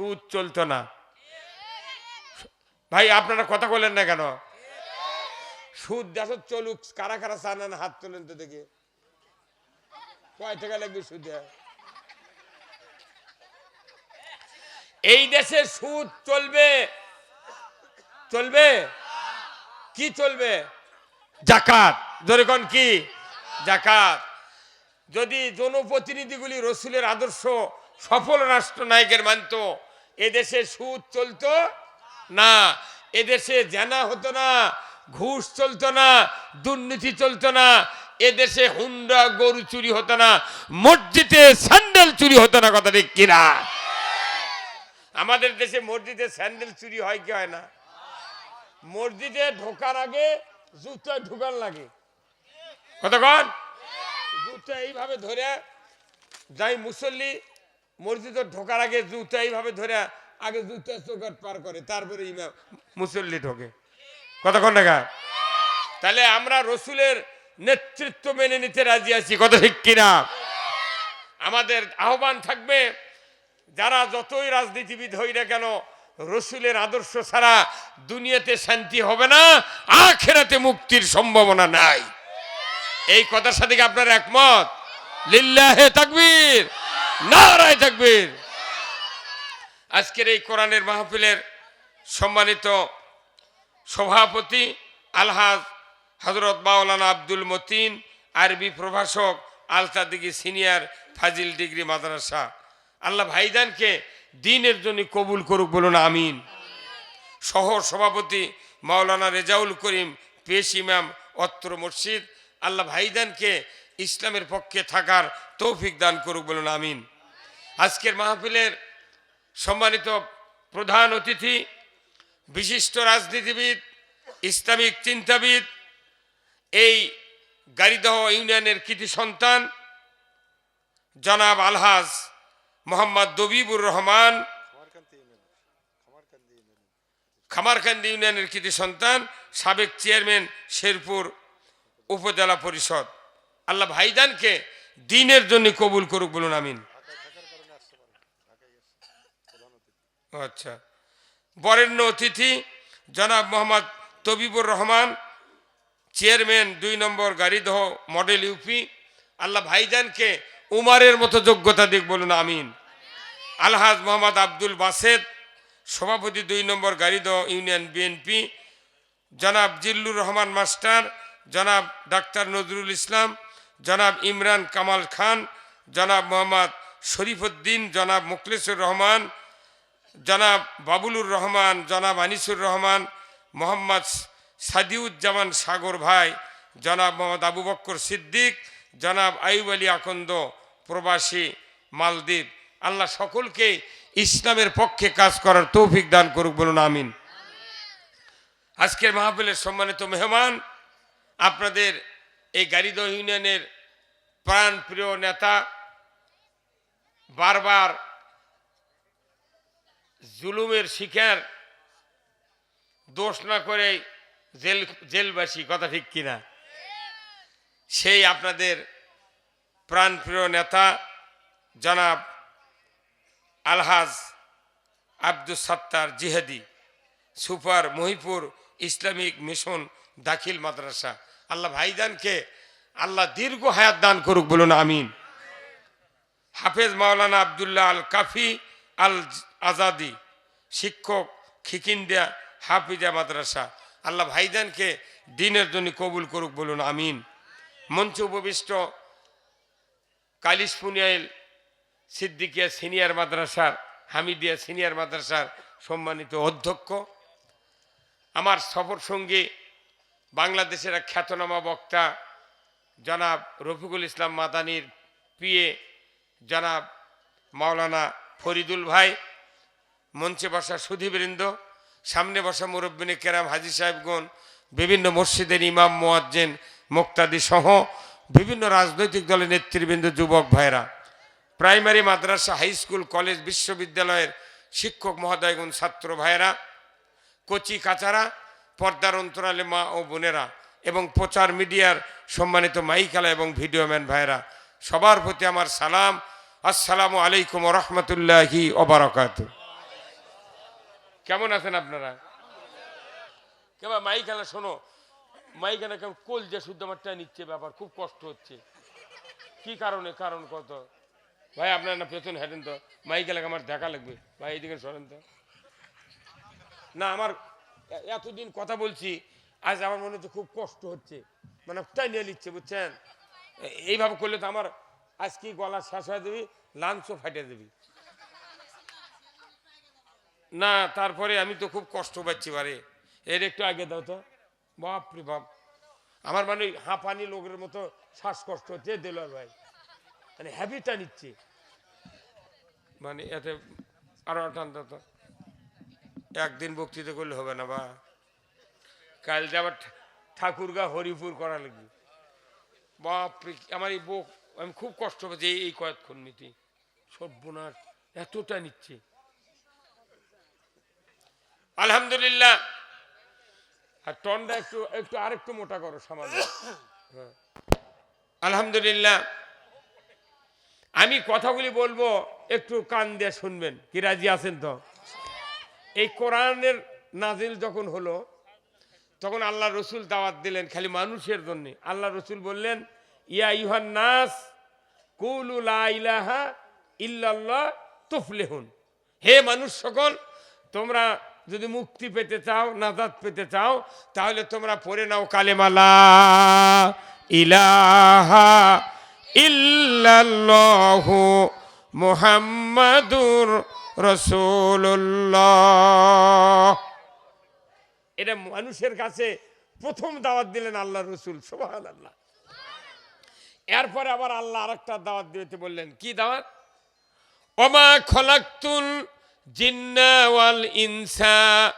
সুদ চলতো না। ভাই, আপনারা কথা বলেন না কেন? সুদ দেশ চলুক, কারা কারা চান হাত তোলেন তো দেখে। কয় টাকা লাগবে সুদে? এই দেশে সুদ চলবে। চলবে? কি চলবে? জাকাত। যেরকম কি? জাকাত। যদি জনপ্রতিনিধিগুলি রসুলের আদর্শ সফল রাষ্ট্রনায়কের মানত এদেশে সুদ চলতো না, এদেশে জানা হতো না, ঘুষ চলতো না, দুর্নীতি চলতো না, এদেশে হুন্ডা গরু চুরি হতো না, মসজিদে স্যান্ডেল চুরি হতো না, কথা ঠিক কিনা? আমাদের দেশে মসজিদে স্যান্ডেল চুরি হয় কি হয় না? মসজিদে ঢোকার আগে জুতো ঢুকান লাগে। কতক্ষণ জুতো এইভাবে ধরে, যাই মুসল্লি মসজিদে ঢোকার আগে জুতো এইভাবে ধরে আগে জুতো চোখট পার করে তারপরে ইমাম মুসল্লি ঢোকে। কতক্ষণ টাকা তাহলে আমরা রসুলের নেতৃত্ব মেনে নিতে রাজি আছি কত ঠিক কিনা? আমাদের আহ্বান থাকবে, যারা যতই রাজনীতিবিদ হই না কেন, রসুলের আদর্শ ছাড়া দুনিয়াতে শান্তি হবে না, আখেরাতে মুক্তির সম্ভাবনা নাই। এই কথার সাথে আপনার একমত? লিল্লাহে তাকবীর! নারায় তাকবীর। আজকের এই কোরআনের মাহফিলের সম্মানিত সভাপতি আলহাজ হজরত মাওলানা আব্দুল মতিন, আরবি প্রভাষক, আলতাদিগি সিনিয়র, ফাজিল ডিগ্রি মাদ্রাসা। আল্লাহ ভাইজানকে দিনের জন্য কবুল করুক বলুন, আমিন। সহ সভাপতি মাওলানা রেজাউল করিম, পেশ ইমাম অত্র মসজিদ। আল্লাহ ভাইজানকে ইসলামের পক্ষে থাকার তৌফিক দান করুক বলুন, আমিন। আজকের মাহফিলের সম্মানিত প্রধান অতিথি, বিশিষ্ট রাজনীতিবিদ, ইসলামিক চিন্তাবিদ, এই গাড়িদহ ইউনিয়নের কৃতি সন্তান, জনাব আলহাজ মোহাম্মদ দবিবুর রহমান, খামারকান্দি ইউনিয়নের কৃতি সন্তান, সাবেক চেয়ারম্যান শেরপুর উপজেলা পরিষদ। আল্লাহ ভাইদানকে দিনের জন্য কবুল করুক, বলুন আমিন। আচ্ছা। বরেণ্য অতিথি, জনাব মোহাম্মদ তবিবুর রহমান, চেয়ারম্যান দুই নম্বর গাড়িদহ, মডেল ইউপি আল্লাহ ভাইজানকে উমারের মতো যোগ্যতা দিক বলুন, আমিন। আলহাজ মোহাম্মদ আব্দুল বাসেদ, সভাপতি দুই নম্বর গাড়িদহ, ইউনিয়ন বিএনপি। জনাব জিল্লুর রহমান মাস্টার, জনাব ডাক্তার নজরুল ইসলাম, জনাব ইমরান কামাল খান, জনাব মোহাম্মদ শরীফুদ্দিন, জনাব মুখলেসুর রহমান জনাব বাবুলুর রহমান, জনাব আনিসুর রহমান, মোহাম্মদ সাদিউজ্জামান সাগর ভাই, জনাব মোহাম্মদ আবু বক্কর সিদ্দিক, জনাব আইব আলী আকন্দ প্রবাসী মালদ্বীপ। আল্লাহ সকলকে ইসলামের পক্ষে কাজ করার তৌফিক দান করুক, বলুন আমিন। আজকের মাহফিলের সম্মানিত মেহমান, আপনাদের এই গাড়িদহ ইউনিয়নের প্রাণ প্রিয় নেতা, বারবার জুলুমের শিকার, দোষ না করে জেল, জেলবাসী, কথা ঠিক কিনা? সেই আপনাদের প্রাণপ্রিয় নেতা জনাব আলহাজ আব্দুল সত্তার জিহাদি, সুপার মহিপুর ইসলামিক মিশন দাখিল মাদ্রাসা। আল্লাহ ভাইজানকে আল্লাহ দীর্ঘ হায়াত দান করুক বলুন, আমিন। হাফেজ মাওলানা আবদুল্লাহ আল কাফি আল আজাদি, শিক্ষক, খিকিন্দিয়া, হাফিজা মাদ্রাসা। আল্লাহ ভাইজানকে দিনের জন্য কবুল করুক বলুন, আমিন। মঞ্চে উপবিষ্ট কালিশপুনিয়াইল সিদ্দিকিয়া সিনিয়র মাদ্রাসার, হামিদিয়া সিনিয়র মাদ্রাসার সম্মানিত অধ্যক্ষ। আমার সফর সঙ্গী, বাংলাদেশের এক খ্যাতনামা বক্তা, জনাব রফিকুল ইসলাম মাদানির পিএ, জনাব মাওলানা ফরিদুল ভাই। মঞ্চে বসা সুধীবৃন্দ, সামনে বসা মুরব্বিনী কেরাম হাজি সাহেবগণ, বিভিন্ন মসজিদের ইমাম, মোয়াজ্জেন, মুক্তাদি সহ বিভিন্ন রাজনৈতিক দলের নেতৃবৃন্দ, যুবক ভাইরা প্রাইমারি মাদ্রাসা, হাই স্কুল, কলেজ, বিশ্ববিদ্যালয়ের শিক্ষক মহোদয়গণ, ছাত্র ভাইরা কচি কাচারা, পর্দার অন্তরালে মা ও বোনেরা এবং প্রচার মিডিয়ার সম্মানিত মাইকালা এবং ভিডিওম্যান ভাইরা সবার প্রতি আমার সালাম। আসসালামু আলাইকুম রহমতুল্লাহি ওবরাকাত কেমন আছেন আপনারা? কেবা মাই খেলা শোনো মাই খেলা কেমন কোল যে শুদ্ধ মাঠটা নিচ্ছে ব্যাপার, খুব কষ্ট হচ্ছে। কি কারণে, কারণ কত? ভাই, আপনার না পেছন হেঁটেন তো, মাইক এলাকা আমার দেখা লাগবে। ভাই এইদিকে সরেন তো। না, আমার এতদিন কথা বলছি, আজ আমার মনে হচ্ছে খুব কষ্ট হচ্ছে। মানে টাইনিয়ে নিচ্ছে, বুঝছেন? এইভাবে করলে তো আমার আজ কি গলা শেষ হয়ে দেবি লাঞ্চও ফাটে দেবি না, তারপরে আমি তো খুব কষ্ট পাচ্ছি বারে। এর একটু আগে দাও তো। বাপ রে বাপ। আমার মানে হাঁপানি লোকের মতো শ্বাসকষ্ট হচ্ছে দেলোয়ার ভাই। মানে হ্যাবিটা নিচ্ছে। মানে এতে আরও টানতে তো। একদিন বক্তৃতা করলে হবে না বা। কাল যে আবার ঠাকুরগা হরিপুর করা লাগবে। বাপরে, আমার এই বউ আমি খুব কষ্ট পাচ্ছি এই- এই কয়েকক্ষণ নিতে সর্বনাশ, এতটা নিচ্ছে। আলহামদুলিল্লাহ। আর টনটা একটু একটু আরেকটু মোটা করো, সামান্য। আলহামদুলিল্লাহ। আমি কথাগুলি বলব, একটু কান দিয়ে শুনবেন। কি রাজি আছেন তো? এই কোরআনের নাজিল যখন হলো, তখন আল্লাহ রসুল দাওয়াত দিলেন খালি মানুষের জন্য। আল্লাহ রসুল বললেন, ইয়া ইহান নাস ইল্লাল্লাহ তুফলেহুন। হে মানুষ সকল, তোমরা যদি মুক্তি পেতে চাও নাজাত পেতে চাও, তাহলে তোমরা পড়ে নাও কালেমালা। ইলাহা ইল্লাল্লাহ মুহাম্মাদুর রাসূলুল্লাহ। এটা মানুষের কাছে প্রথম দাওয়াত দিলেন আল্লাহ রসুল সোহান আল্লাহ এরপরে আবার আল্লাহ আরেকটা দাওয়াত দিতে বললেন, কি দাওয়াত? ওমা খলাক্তুল জিন্না ওয়াল ইনসা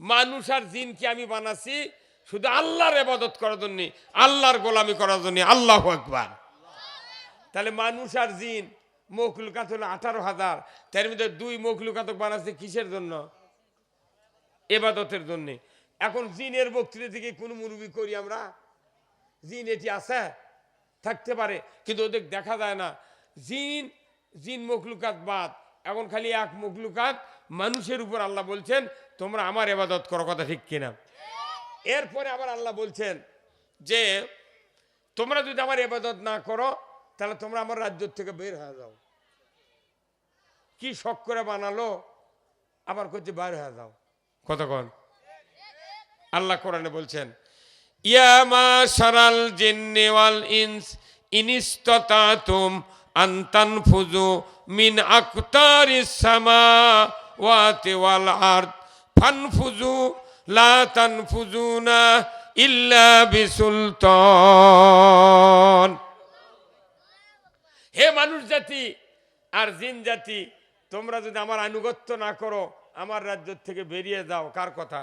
মানুষ আর জিনকে আমি বানাছি শুধু আল্লাহর এবাদত করার জন্য, আল্লাহর গোলামি করার জন্য। আল্লাহ আকবার। তাহলে মানুষ আর জিন, মখলুকাত হলো আঠারো হাজার। তার মধ্যে দুই মখলুকাতক বানাচ্ছে কিসের জন্য? এবাদতের জন্য। এখন জিনের বক্তৃতা থেকে কোনো মুরবি করি আমরা? জিন এটি আছে? থাকতে পারে, কিন্তু ওদের দেখা যায় না। জিন জিন মখলুকাত বাদ। এখন খালি এক মখলুকাত মানুষের উপর আল্লাহ বলছেন, তোমরা আমার এবাদত করো কথা ঠিক কিনা? এরপরে আবার আল্লাহ বলছেন যে, তোমরা যদি আমার এবাদত না করো, তাহলে তোমরা আমার রাজ্য থেকে বের হয়ে যাও। কি শখ করে বানালো, আবার করছে বাইর হয়ে যাও। কতক্ষণ আল্লাহ কোরআনে বলছেন ইয়া মা সারাল জিন্নি ওয়াল ইনস ইনিস্তাতাতুম আন্তান ফুজু মিন আকতারিস সামা ওয়াতি ওয়াল আরদ ফানফুজু লা তানফুজুনা ইল্লা বিসুলতান। হে মানুষ জাতি আর জিন জাতি, তোমরা যদি আমার আনুগত্য না করো, আমার রাজ্য থেকে বেরিয়ে যাও, কার কথা?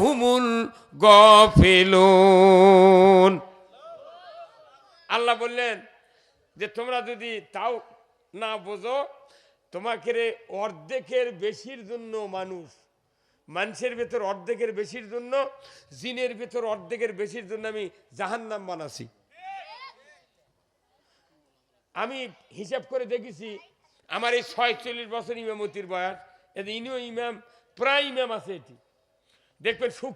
হুমুল গাফিলুন। আল্লাহ বললেন যে, তোমরা যদি তাও না বোঝো তোমাকে অর্ধেকের বেশির জন্য মানুষ, মানুষের ভেতর অর্ধেকের বেশির জন্য, জিনের ভেতর অর্ধেকের বেশির জন্য আমি জাহান্নাম বানাছি। আমি হিসাব করে দেখেছি, আমার এই ছয়চল্লিশ বছর ইমামতির বয়স এতে ইনিও ইমাম, প্রায় ইমাম আছে এটি। দেখবেন সুখ